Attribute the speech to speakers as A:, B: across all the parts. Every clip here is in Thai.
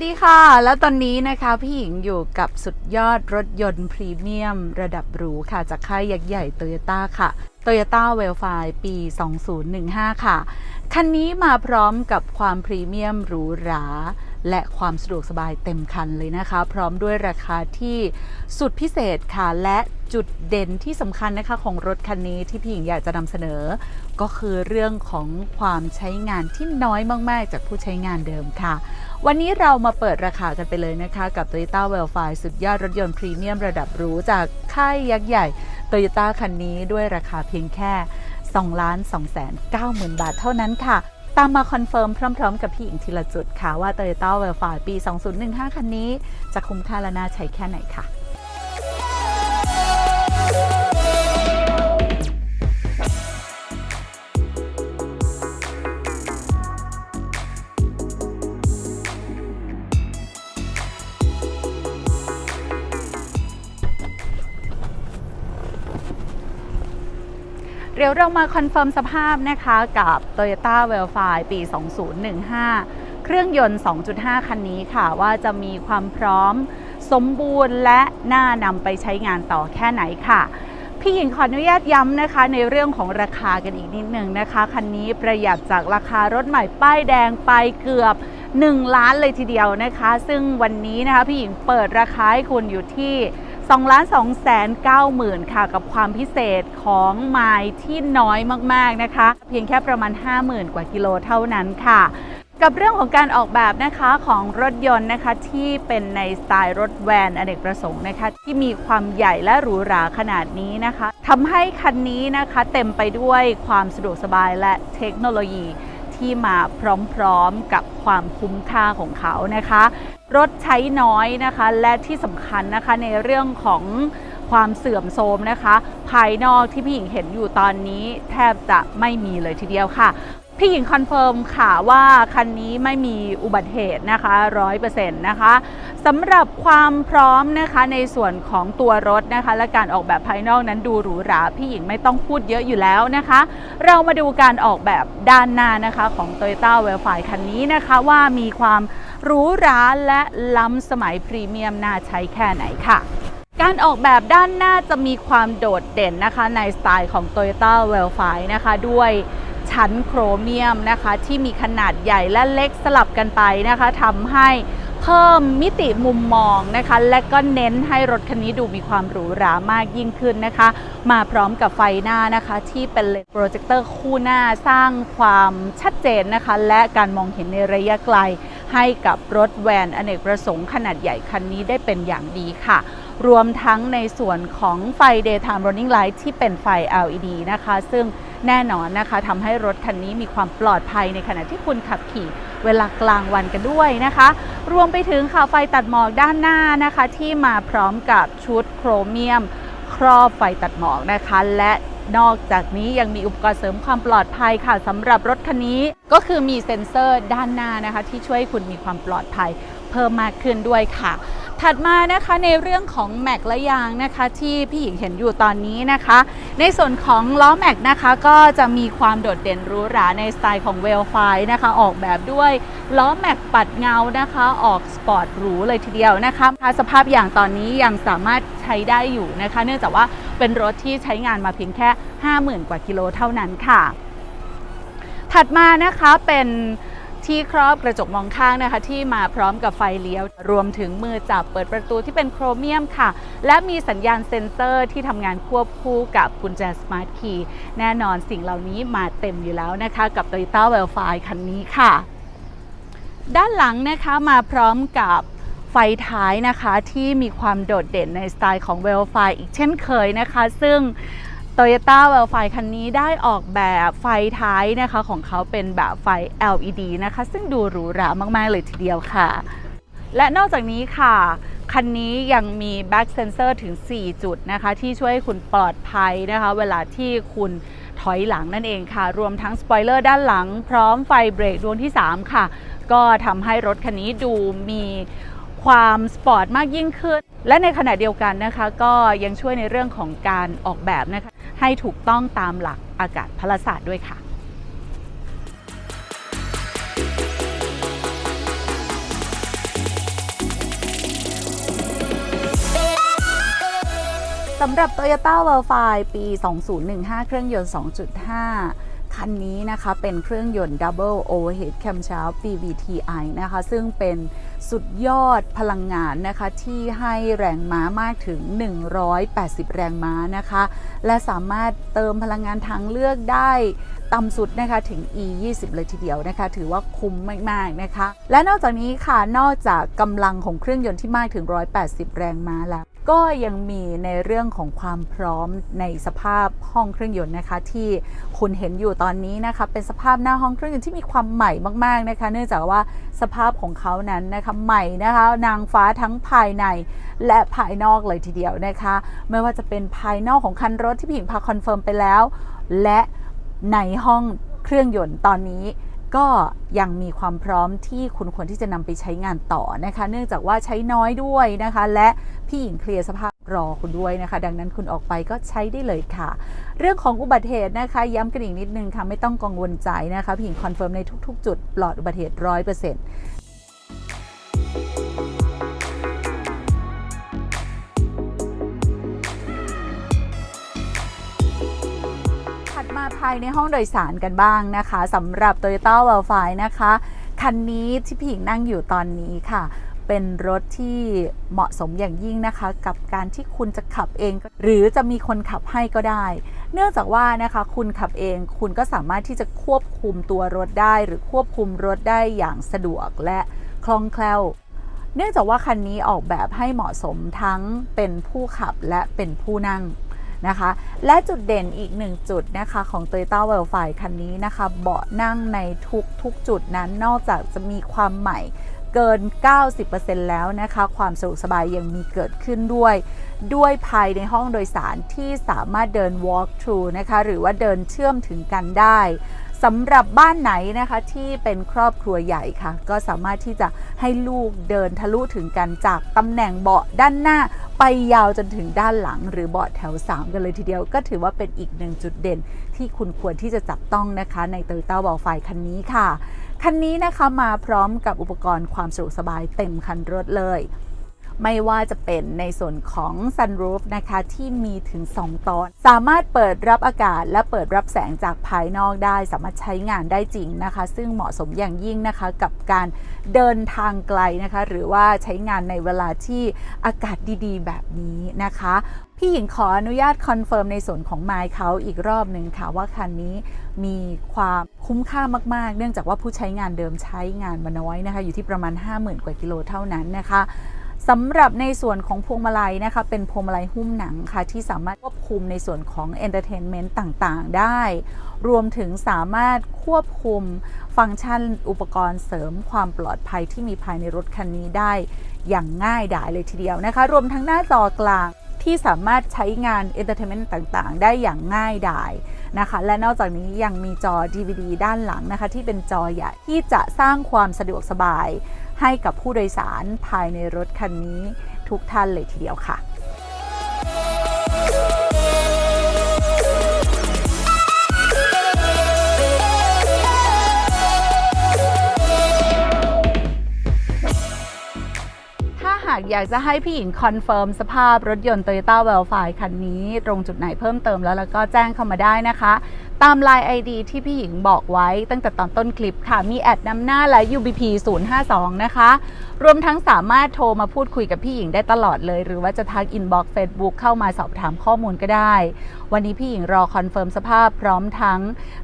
A: วัสดีค่ะ แล้วตอนนี้นะคะพี่หญิงอยู่กับสุดยอดรถยนต์พรีเมียม ระดับหรูค่ะ จากค่ายยักษ์ใหญ่โตโยต้าค่ะ Toyota w e l f i ปี 2015 ค่ะ คันนี้มาพร้อมกับความพรีเมียมหรูหราและความสะดวกสบายเต็มคันเลยนะคะ พร้อมด้วยราคาที่สุดพิเศษค่ะ และ จุดเด่นที่สำคัญนะคะของรถคันนี้ที่พี่หญิงอยากจะนำเสนอ ก็คือเรื่องของความใช้งานที่น้อยมาก ๆ จากผู้ใช้งานเดิมค่ะ วันนี้เรามาเปิดราคากันไปเลยนะคะ กับ Toyota w e l f i สุดยอดรถยนต์พรีเมียมระดับหรูจากค่ายยักษ์ใหญ่ Toyota คันนี้ด้วยราคาเพียงแค่2ล้าน2แสน9หมื่นบาทเท่านั้นค่ะตามมาคอนเฟิร์มพร้อม ๆ กับพี่หญิงทีละจุดค่ะว่า Toyota w e l f i ปี 2015 คันนี้ จะคุ้มค่าและน่าใช้แค่ไหนค่ะ เดี๋ยวเรามาคอนเฟิร์มสภาพนะคะกับ Toyota w e l f i ปี 2015 เครื่องยนต์ 2.5 คันนี้ค่ะ ว่าจะมีความพร้อมสมบูรณ์และน่านำไปใช้งานต่อแค่ไหนค่ะ พี่หญิงขออนุญาตย้ำนะคะ ในเรื่องของราคากันอีกนิดนึงนะคะ คันนี้ประหยัดจากราคารถใหม่ป้ายแดงไปเกือบ 1 ล้านเลยทีเดียวนะคะ ซึ่งวันนี้นะคะพี่หญิงเปิดราคาให้คุณอยู่ที่ 2ล้าน2แสน9หมื่นค่ะ กับความพิเศษของไมล์ที่น้อยมากๆนะคะ เพียงแค่ประมาณ 50,000 กว่ากิโลเท่านั้นค่ะกับเรื่องของการออกแบบนะคะของรถยนต์นะคะที่เป็นในสไตล์รถแวนอเนกประสงค์นะคะที่มีความใหญ่และหรูหราขนาดนี้นะคะทำให้คันนี้นะคะเต็มไปด้วยความสะดวกสบายและเทคโนโลยีที่มาพร้อมๆกับ ความคุ้มค่าของเขานะคะ รถใช้น้อยนะคะ และที่สำคัญนะคะในเรื่องของความเสื่อมโทรมนะคะ ภายนอกที่พี่หญิงเห็นอยู่ตอนนี้แทบจะไม่มีเลยทีเดียวค่ะ พี่หญิงคอนเฟิร์มค่ะว่าคันนี้ไม่มีอุบัติเหตุนะคะร้อยเปอร์เซ็นต์นะคะสำหรับความพร้อมนะคะในส่วนของตัวรถนะคะ และการออกแบบภายนอกนั้นดูหรูหราพี่หญิงไม่ต้องพูดเยอะอยู่แล้วนะคะ เรามาดูการออกแบบด้านหน้านะคะของ Toyota w e l f i คันนี้นะคะว่ามีความหรูหราและล้ำสมัยพรีเมียมน่าใช้แค่ไหนค่ะการออกแบบด้านหน้าจะมีความโดดเด่นนะคะในสไตล์ของ Toyota w e l f i นะคะด้วย ชั้นโครเมียมนะคะ ที่มีขนาดใหญ่และเล็กสลับกันไปนะคะทำให้เพิ่มมิติมุมมองนะคะ และก็เน้นให้รถคันนี้ดูมีความหรูหรามากยิ่งขึ้นนะคะ มาพร้อมกับไฟหน้านะคะ ที่เป็นเลนส์โปรเจคเตอร์คู่หน้าสร้างความชัดเจนนะคะ และการมองเห็นในระยะไกล ให้กับรถแวนอเนกประสงค์ขนาดใหญ่คันนี้ได้เป็นอย่างดีค่ะ รวมทั้งในส่วนของไฟ daytime running light ที่เป็นไฟ LED นะคะ ซึ่ง แน่นอนนะคะทำให้รถคันนี้มีความปลอดภัยในขณะที่คุณขับขี่เวลากลางวันกันด้วยนะคะ รวมไปถึงค่ะไฟตัดหมอกด้านหน้านะคะ ที่มาพร้อมกับชุดโครเมียม ครอบไฟตัดหมอกนะคะ และนอกจากนี้ยังมีอุปกรณ์เสริมความปลอดภัยค่ะสำหรับรถคันนี้ก็คือมีเซ็นเซอร์ด้านหน้านะคะ ที่ช่วยคุณมีความปลอดภัยเพิ่มมากขึ้นด้วยค่ะ ถัดมานะคะในเรื่องของแม็กและยางนะคะที่พี่หญิงเห็นอยู่ตอนนี้นะคะ ในส่วนของล้อแม็กนะคะก็จะมีความโดดเด่นหรูหราในสไตล์ของเวลไฟนะคะออกแบบด้วยล้อแม็กปัดเงานะคะออกสปอร์ตหรูเลยทีเดียวนะคะสภาพอย่างตอนนี้ยังสามารถใช้ได้อยู่นะคะ เนื่องจากว่าเป็นรถที่ใช้งานมาเพียงแค่ 50,000 กว่ากิโลเท่านั้นค่ะ ถัดมานะคะเป็น ที่ครอบกระจกมองข้างนะคะ ที่มาพร้อมกับไฟเลี้ยว รวมถึงมือจับเปิดประตูที่เป็นโครเมียมค่ะ และมีสัญญาณเซ็นเซอร์ที่ทำงานควบคู่กับกุญแจสมาร์ทคีย์แน่นอนสิ่งเหล่านี้มาเต็มอยู่แล้วนะคะ กับ Toyota w e l f i คันนี้ค่ะ ด้านหลังนะคะมาพร้อมกับไฟท้ายนะคะที่มีความโดดเด่นในสไตล์ของ w e l f i อีกเช่นเคยนะคะ ซึ่ง Toyota w e l f i คันนี้ได้ออกแบบไฟท้ายนะคะของเขาเป็นแบบไฟ LED นะคะ ซึ่งดูหรูหรามาก ๆ เลยทีเดียวค่ะ และนอกจากนี้ค่ะ คันนี้ยังมี back sensor ถึง 4 จุดนะคะ ที่ช่วยให้คุณปลอดภัยนะคะ เวลาที่คุณถอยหลังนั่นเองค่ะ รวมทั้งสปอยเลอร์ด้านหลัง พร้อมไฟเบรกดวงที่ 3 ค่ะ ก็ทำให้รถคันนี้ดูมี ความสปอร์ตมากยิ่งขึ้น และในขณะเดียวกันนะคะ ก็ยังช่วยในเรื่องของการออกแบบนะคะให้ถูกต้องตามหลักอากาศพลศาสตร์ด้วยค่ะสำหรับ Toyota w e l f i ปี 2015 เครื่องยนต์ 2.5 คันนี้นะคะ เป็นเครื่องยนต์ Double Overhead Camshaft DVTi นะคะ ซึ่งเป็น สุดยอดพลังงานนะคะที่ให้แรงม้ามากถึง 180 แรงม้านะคะ และสามารถเติมพลังงานทางเลือกได้ต่ำสุดนะคะถึง e 20เลยทีเดียวนะคะ ถือว่าคุ้มมากๆนะคะ และนอกจากนี้ค่ะนอกจากกำลังของเครื่องยนต์ที่มากถึง 180 แรงม้าแล้ว ก็ยังมีในเรื่องของความพร้อมในสภาพห้องเครื่องยนต์นะคะ ที่คุณเห็นอยู่ตอนนี้นะคะเป็นสภาพหน้าห้องเครื่องยนต์ที่มีความใหม่มากๆนะคะ เนื่องจากว่าสภาพของเขานั้นนะคะใหม่นะคะนางฟ้าทั้งภายในและภายนอกเลยทีเดียวนะคะ ไม่ว่าจะเป็นภายนอกของคันรถที่พี่หญิงพาคอนเฟิร์มไปแล้ว และในห้องเครื่องยนต์ตอนนี้ ก็ยังมีความพร้อมที่คุณควรที่จะนำไปใช้งานต่อนะคะ เนื่องจากว่าใช้น้อยด้วยนะคะ และพี่หญิงเคลียร์สภาพรอคุณด้วยนะคะ ดังนั้นคุณออกไปก็ใช้ได้เลยค่ะ เรื่องของอุบัติเหตุนะคะ ย้ำกันอีกนิดนึงค่ะ ไม่ต้องกังวลใจนะคะ พี่หญิงคอนเฟิร์มในทุก ๆ จุดปลอดอุบัติเหตุร้อยเปอร์เซ็นต์ มาภายในห้องโดยสารกันบ้างนะคะสำหรับ Toyota w e l f i นะคะ คันนี้ที่พี่หญิงนั่งอยู่ตอนนี้ค่ะ เป็นรถที่เหมาะสมอย่างยิ่งนะคะ กับการที่คุณจะขับเอง หรือจะมีคนขับให้ก็ได้ เนื่องจากว่านะคะคุณขับเองคุณก็สามารถที่จะควบคุมตัวรถได้ หรือควบคุมรถได้อย่างสะดวกและคล่องแคล่วเนื่องจากว่าคันนี้ออกแบบให้เหมาะสมทั้งเป็นผู้ขับและเป็นผู้นั่ง นะคะ และจุดเด่นอีกหนึ่งจุดนะคะของ Toyota w e l f i คันนี้นะคะ เบาะนั่งในทุกทุกจุดนั้นนอกจากจะมีความใหม่เกิน 90%แล้วนะคะ ความสะดวกสบายยังมีเกิดขึ้นด้วย ด้วยภายในห้องโดยสารที่สามารถเดิน walk through นะคะ หรือว่าเดินเชื่อมถึงกันได้สำหรับบ้านไหนนะคะที่เป็นครอบครัวใหญ่ค่ะ ก็สามารถที่จะให้ลูกเดินทะลุถึงกันจากตำแหน่งเบาะด้านหน้า ไปยาวจนถึงด้านหลังหรือเบาะแถว 3 กันเลยทีเดียว ก็ถือว่าเป็นอีกหนึ่งจุดเด่นที่คุณควรที่จะจับต้องนะคะใน Toyota w a l f i คันนี้ค่ะ คันนี้นะคะมาพร้อมกับอุปกรณ์ความสะดวกสบายเต็มคันรถเลย ไม่ว่าจะเป็นในส่วนของ sunroof นะคะที่มีถึง 2 ตอน สามารถเปิดรับอากาศและเปิดรับแสงจากภายนอกได้ สามารถใช้งานได้จริงนะคะ ซึ่งเหมาะสมอย่างยิ่งนะคะกับการเดินทางไกลนะคะ หรือว่าใช้งานในเวลาที่อากาศดีๆ แบบนี้นะคะ พี่หญิงขออนุญาตคอนเฟิร์มในส่วนของไมล์เขาอีกรอบหนึ่งค่ะว่าคันนี้มีความคุ้มค่ามาก ๆ เนื่องจากว่าผู้ใช้งานเดิมใช้งานมาน้อยนะคะ อยู่ที่ประมาณ 50,000 กว่ากิโลเท่านั้นนะคะ สำหรับในส่วนของพวงมาลัยนะคะเป็นพวงมาลัยหุ้มหนังค่ะที่สามารถควบคุมในส่วนของเอนเตอร์เทนเมนต์ต่างๆ ได้ รวมถึงสามารถควบคุมฟังก์ชันอุปกรณ์เสริมความปลอดภัยที่มีภายในรถคันนี้ได้ อย่างง่ายดายเลยทีเดียวนะคะ รวมทั้งหน้าจอกลางที่สามารถใช้งานเอนเตอร์เทนเมนต์ต่างๆ ได้อย่างง่ายดายนะคะ และนอกจากนี้ยังมีจอ DVD ด้านหลังนะคะ ที่เป็นจอใหญ่ที่จะสร้างความสะดวกสบาย ให้กับผู้โดยสารภายในรถคันนี้ทุกท่านเลยทีเดียวค่ะถ้าหากอยากจะให้พี่หญิงคอนเฟิร์มสภาพรถยนต์ Toyota w e l f i คันนี้ ตรงจุดไหนเพิ่มเติมแล้วแล้วก็แจ้งเข้ามาได้นะคะ ตาม Line ID ที่พี่หญิงบอกไว้ตั้งแต่ตอนต้นคลิปค่ะ มีแอดนำหน้าและ UBP 052 นะคะ รวมทั้งสามารถโทรมาพูดคุยกับพี่หญิงได้ตลอดเลย หรือว่าจะทักอินบ็อกซ์เฟซบุ๊กเข้ามาสอบถามข้อมูลก็ได้ วันนี้พี่หญิงรอคอนเฟิร์มสภาพพร้อมทั้ง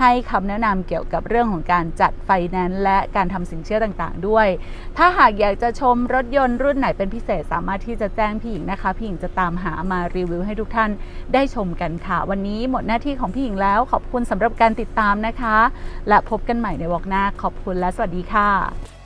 A: ให้คำแนะนำเกี่ยวกับเรื่องของการจัดไฟแนนซ์และการทำสินเชื่อต่างๆ ด้วย ถ้าหากอยากจะชมรถยนต์รุ่นไหนเป็นพิเศษสามารถที่จะแจ้งพี่หญิงนะคะ พี่หญิงจะตามหามารีวิวให้ทุกท่านได้ชมกันค่ะ วันนี้หมดหน้าที่ของพี่หญิงแล้วขอบคุณคุณสำหรับการติดตามนะคะ และพบกันใหม่ในวอกหน้าขอบคุณและสวัสดีค่ะ